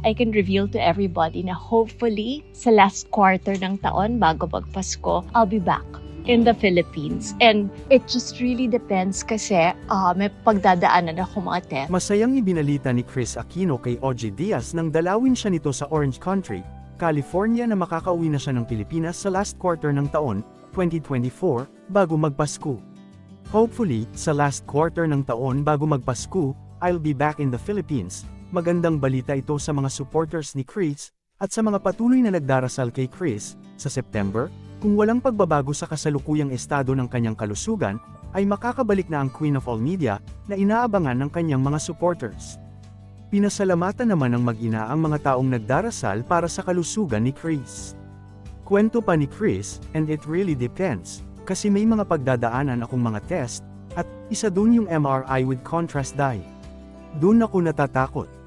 I can reveal to everybody na hopefully sa last quarter ng taon bago magpasko, I'll be back in the Philippines. And it just really depends kasi ah, may pagdadaanan ako mga test. Masayang ibinalita ni Chris Aquino kay OJ Diaz nang dalawin siya nito sa Orange Country, California na makakauwi na siya ng Pilipinas sa last quarter ng taon, 2024, bago magpasko. Hopefully, sa last quarter ng taon bago magpasko, I'll be back in the Philippines. Magandang balita ito sa mga supporters ni Chris, at sa mga patuloy na nagdarasal kay Chris, sa September, kung walang pagbabago sa kasalukuyang estado ng kanyang kalusugan, ay makakabalik na ang Queen of All Media, na inaabangan ng kanyang mga supporters. Pinasalamatan naman ng mag-ina ang mga taong nagdarasal para sa kalusugan ni Chris. Kwento pa ni Chris, and it really depends, kasi may mga pagdadaanan akong mga test, at isa dun yung MRI with contrast dye. Dun ako natatakot.